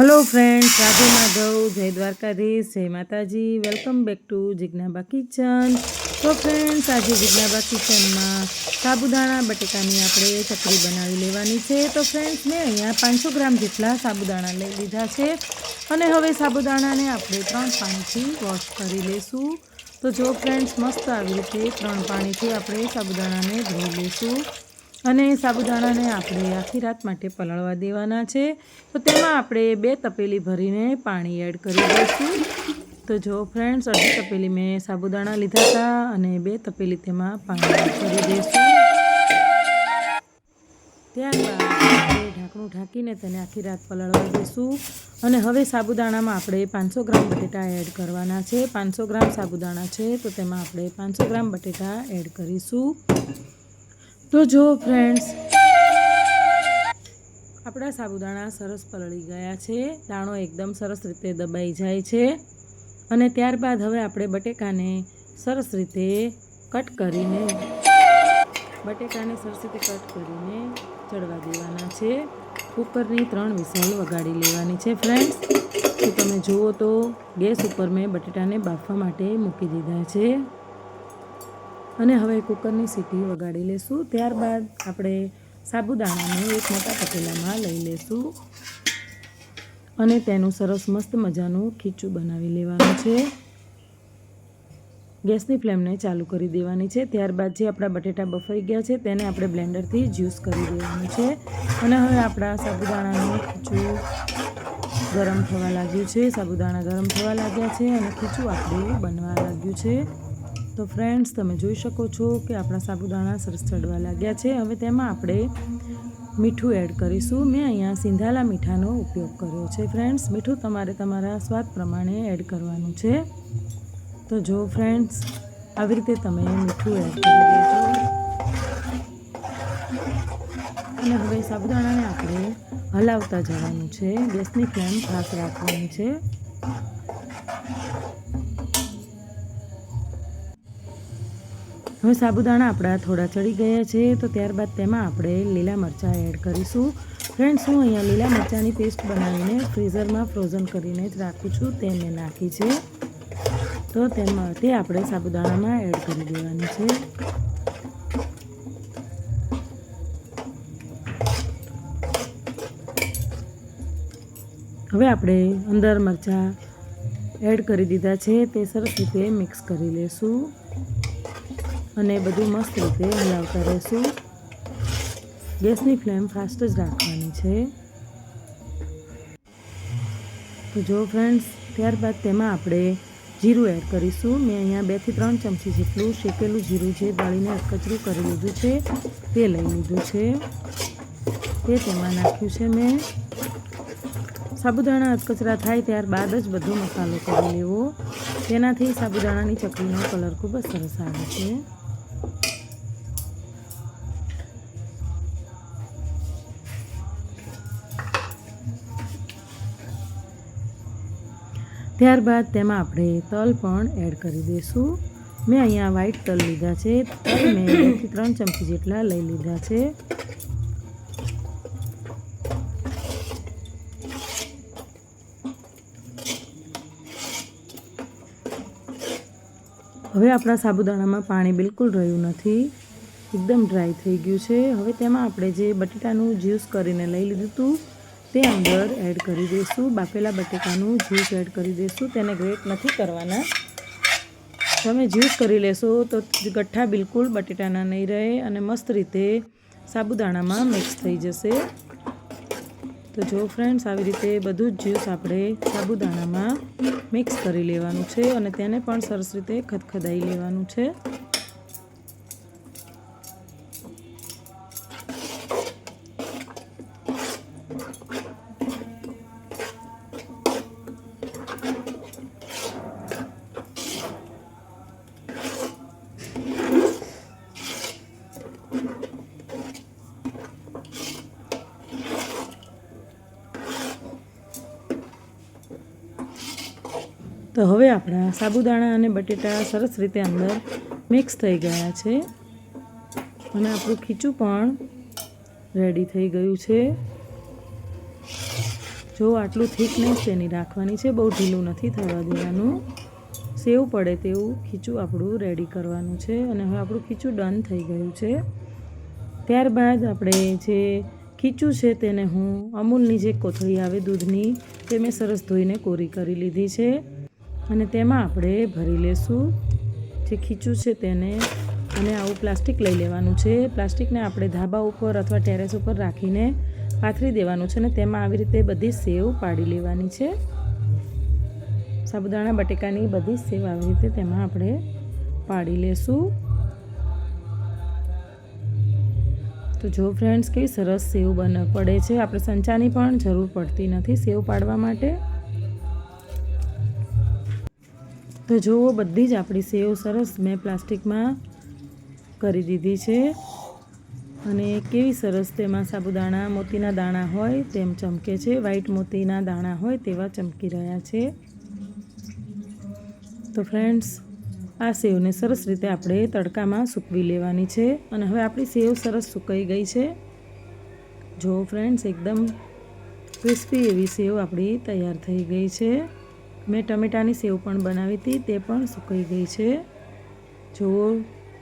Hello friends Radhe Madhav જય દ્વારકાધીશ જય માતાજી welcome back to Jignaba kitchen તો ફ્રેન્ડ્સ આજે જિજ્ઞાબા કિચનમાં સાબુદાણા, બટેકાની આપણે ચકરી બનાવી લેવાની છે. તો ફ્રેન્ડ્સ મેં અહીંયા પાંચસો ગ્રામ જેટલા સાબુદાણા લઈ લીધા છે. અને હવે સાબુદાણાને આપણે ત્રણ પાણીથી વોશ કરી લઈશું તો જો ફ્રેન્ડ્સ મસ્ત આવી રીતે ત્રણ પાણીથી આપણે સાબુદાણાને ધોઈ લઈશું અને સાબુદાણાને આપણે આખી રાત માટે પલળવા દેવાના છે. તો તેમાં આપણે બે તપેલી ભરીને પાણી એડ કરી દઈશું. તો જો ફ્રેન્ડ્સ, અડધી તપેલી મેં સાબુદાણા લીધા હતા અને બે તપેલી તેમાં પાણી એડ કરી દઈશું. ત્યારબાદ ઢાંકણું ઢાંકીને તેને આખી રાત પલળવા દઈશું અને હવે સાબુદાણામાં આપણે પાંચસો ગ્રામ બટેટા એડ કરવાના છે. પાંચસો ગ્રામ સાબુદાણા છે, તો તેમાં આપણે પાંચસો ગ્રામ બટેટા એડ કરીશું. તો જો ફ્રેન્ડ્સ આપણા સાબુદાણા સરસ પલળી ગયા છે. દાણો એકદમ સરસ રીતે દબાઈ જાય છે. અને ત્યારબાદ હવે આપણે બટેકાને સરસ રીતે કટ કરીને, બટેકાને સરસ રીતે કટ કરીને ચડવા દેવાના છે. કુકરની ત્રણ વિસલ વગાડી લેવાની છે ફ્રેન્ડ્સ તો તમે જુઓ તો ગેસ ઉપર મેં બટેટાને બાફવા માટે મૂકી દીધા છે. અને હવે કુકરની સીટી વગાડી લેશું. ત્યારબાદ આપણે સાબુદાણાને એક મોટા પતેલામાં લઈ લેશું. અને તેનું સરસ મસ્ત મજાનું ખીચું બનાવી લેવાનું છે. ગેસની ફ્લેમને ચાલુ કરી દેવાની છે. ત્યારબાદ જે આપણા બટેટા બફાઈ ગયા છે તેને આપણે બ્લેન્ડરથી જ્યુસ કરી દેવાનું છે. અને હવે આપણા સાબુદાણાનું ખીચું ગરમ થવા લાગ્યું છે. સાબુદાણા ગરમ થવા લાગ્યા છે અને ખીચું આપણું બનવા લાગ્યું છે. તો ફ્રેન્ડ્સ તમે જોઈ શકો છો કે આપણા સાબુદાણા સરસ ચડવા લાગ્યા છે. હવે તેમાં આપણે મીઠું એડ કરીશું. મેં અહીંયા સિંધાલા મીઠાનો ઉપયોગ કર્યો છે ફ્રેન્ડ્સ મીઠું તમારે તમારા સ્વાદ પ્રમાણે એડ કરવાનું છે. તો જો ફ્રેન્ડ્સ આવી રીતે તમે મીઠું એડ કરી દેજો. અને હવે સાબુદાણાને આપણે હલાવતા જવાનું છે. ગેસની ફ્લેમ ખાસ રાખવાની છે. હવે સાબુદાણા આપણા થોડા ચડી ગયા છે, તો ત્યારબાદ તેમાં આપણે લીલા મરચાં એડ કરીશું. ફ્રેન્ડ્સ હું અહીંયા લીલા મરચાંની પેસ્ટ બનાવીને ફ્રીઝરમાં ફ્રોઝન કરીને જ રાખું છું તે મેં નાખી છે. તો તેમાં તે આપણે સાબુદાણામાં એડ કરી દેવાની છે. હવે આપણે અંદર મરચાં એડ કરી દીધા છે, તે સરસ રીતે મિક્સ કરી લેશું. અને બધું મસ્ત રીતે હલાવતા રહેશું. ગેસની ફ્લેમ ફાસ્ટ જ રાખવાની છે. તો જો ફ્રેન્ડ્સ, ત્યારબાદ તેમાં આપણે જીરું એડ કરીશું. મેં અહીંયા બેથી ત્રણ ચમચી જેટલું શેકેલું જીરું છે બાળીને કચરું કરી લીધું છે, તે લઈ લીધું છે. તે તેમાં નાખ્યું છે મેં. સાબુદાણા અધકચરા થાય ત્યારબાદ જ બધો મસાલો કરી લેવો. તેનાથી સાબુદાણાની ચકલીનો કલર ખૂબ જ સરસ આવે છે. ત્યારબાદ તેમાં આપણે તલ પણ એડ કરી દઈશું. મેં અહીંયા વ્હાઈટ તલ લીધા છે. તલ મેં બેથી ત્રણ ચમચી જેટલા લઈ લીધા છે. હવે આપણા સાબુદાણામાં પાણી બિલકુલ રહ્યું નથી. એકદમ ડ્રાય થઈ ગયું છે. હવે તેમાં આપણે જે બટેટાનું જ્યુસ કરીને લઈ લીધું હતું તે અંદર એડ કરી દઈશું. બાફેલા બટેકાનું જ્યુસ એડ કરી દઈશું. તેને ગ્રેટ નથી કરવાના. તમે જ્યુસ કરી લેશો તો ગઠ્ઠા બિલકુલ બટેટાના નહીં રહે અને મસ્ત રીતે સાબુદાણામાં મિક્સ થઈ જશે. તો જો ફ્રેન્ડ્સ આવી રીતે બધું જ જ્યુસ આપણે સાબુદાણામાં મિક્સ કરી લેવાનું છે અને તેને પણ સરસ રીતે ખદખદાઈ લેવાનું છે. તો હવે આપણા સાબુદાણા અને બટેટા સરસ રીતે અંદર મિક્સ થઈ ગયા છે. અને આપણું ખીચું પણ રેડી થઈ ગયું છે. જો આટલું થિકનેસ તેની રાખવાની છે, બહુ ઢીલું નથી થવા દેવાનું. સેવ પડે તેવું ખીચું આપણું રેડી કરવાનું છે અને હવે આપણું ખીચું ડન થઈ ગયું છે. ત્યારબાદ આપણે જે ખીચું છે તેને હું અમૂલની જે કોથળી આવે દૂધની, તે મેં સરસ ધોઈને કોરી કરી લીધી છે. અને તેમાં આપણે ભરી લેશું. જે ખીચું છે તેને અને આવું પ્લાસ્ટિક લઈ લેવાનું છે. પ્લાસ્ટિકને આપણે ધાબા ઉપર અથવા ટેરેસ ઉપર રાખીને પાથરી દેવાનું છે અને તેમાં આવી રીતે બધી સેવ પાડી લેવાની છે. સાબુદાણા, બટેકાની બધી સેવ આવી રીતે તેમાં આપણે પાડી લેશું. તો જો ફ્રેન્ડ્સ કેવી સરસ સેવ બન, પડે છે. આપણે સંચાની પણ જરૂર પડતી નથી સેવ પાડવા માટે. તો જુઓ, બધી જ આપણી સેવ સરસ મેં પ્લાસ્ટિકમાં કરી દીધી છે. અને કેવી સરસ તેમાં સાબુદાણા, મોતીના દાણા હોય તેમ ચમકે છે. વ્હાઈટ મોતીના દાણા હોય તેવા ચમકી રહ્યા છે. તો ફ્રેન્ડ્સ, આ સેવને સરસ રીતે આપણે તડકામાં સૂકવી લેવાની છે. અને હવે આપણી સેવ સરસ સુકાઈ ગઈ છે. જો ફ્રેન્ડ્સ, એકદમ ક્રિસ્પી એવી સેવ આપણી તૈયાર થઈ ગઈ છે. મેં ટમેટાની સેવ પણ બનાવી હતી, તે પણ સુકાઈ ગઈ છે. જો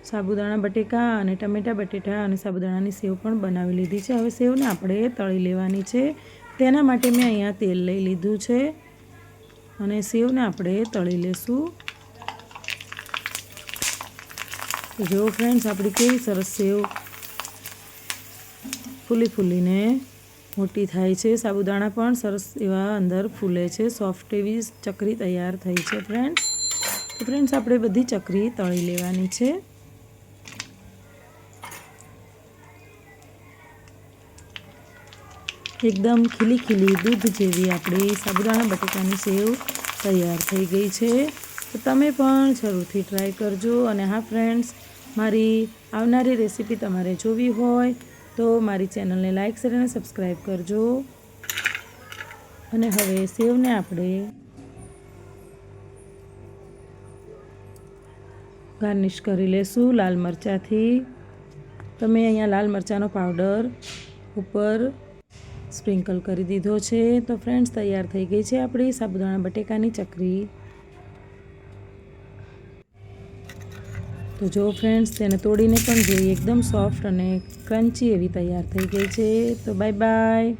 સાબુદાણા બટેકા અને ટમેટા બટેટા અને સાબુદાણાની સેવ પણ બનાવી લીધી છે. હવે સેવને આપણે તળી લેવાની છે. તેના માટે મેં અહીંયા તેલ લઈ લીધું છે અને સેવને આપણે તળી લેશું. જો ફ્રેન્ડ્સ, આપણી કેવી સરસ સેવ ફૂલી ફૂલીને મોટી થાય છે. સાબુદાણા પણ સરસ એવા અંદર ફૂલે છે. સોફ્ટ એવી ચકરી તૈયાર થઈ છે ફ્રેન્ડ્સ તો ફ્રેન્ડ્સ આપણે બધી ચકરી તળી લેવાની છે. એકદમ ખીલી ખીલી દૂધ જેવી આપણી સાબુદાણા બટેકાની સેવ તૈયાર થઈ ગઈ છે. તો તમે પણ જરૂરથી ટ્રાય કરજો. અને હા ફ્રેન્ડ્સ મારી આવનારી રેસીપી તમારે જોવી હોય તો મારી ચેનલને લાઇક શેર અને સબસ્ક્રાઈબ કરજો. અને હવે સેવને આપણે ગાર્નિશ કરી લેશું લાલ મરચાંથી. તમે અહીંયા લાલ મરચાંનો પાવડર ઉપર સ્પ્રિંકલ કરી દીધો છે. તો ફ્રેન્ડ્સ, તૈયાર થઈ ગઈ છે આપણી સાબુદાણા બટેકાની ચકરી. તો જો ફ્રેન્ડ્સ તેને તોડીને પણ જોઈએ. એકદમ સોફ્ટ અને ક્રન્ચી એવી તૈયાર થઈ ગઈ છે. તો બાય બાય